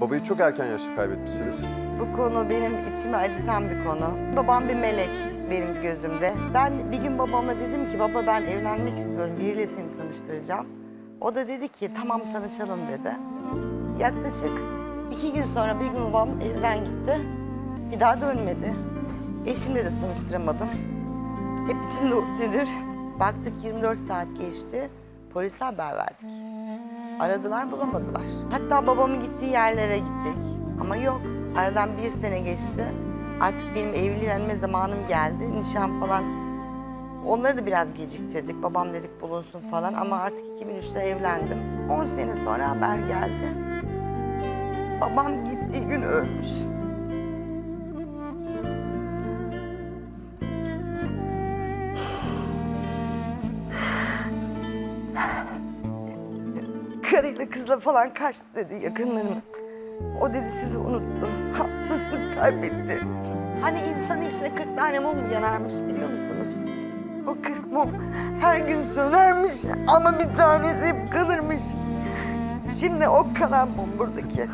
Babayı çok erken yaşta kaybetmişsiniz. Bu konu benim içimi acıtan bir konu. Babam bir melek benim gözümde. Ben bir gün babama dedim ki baba ben evlenmek istiyorum. Biriyle seni tanıştıracağım. O da dedi ki tamam tanışalım dedi. Yaklaşık iki gün sonra bir gün babam evden gitti. Bir daha dönmedi. Eşimle de tanıştıramadım. Hep içimde ukdedir. Baktık 24 saat geçti. Polise haber verdik. Aradılar bulamadılar. Hatta babamın gittiği yerlere gittik. Ama yok. Aradan bir sene geçti. Artık benim evlenme zamanım geldi. Nişan falan. Onları da biraz geciktirdik. Babam dedik bulunsun falan ama artık 2003'te evlendim. 10 sene sonra haber geldi. Babam gittiği gün ölmüş. Karıyla kızla falan kaçtı dedi yakınlarımız. O dedi sizi unuttu. Hafızasını kaybetti. Hani insanın içine 40 tane mum yanarmış biliyor musunuz? O 40 mum her gün sönermiş ama bir tanesi hep kalırmış. Şimdi o kalan mum buradaki.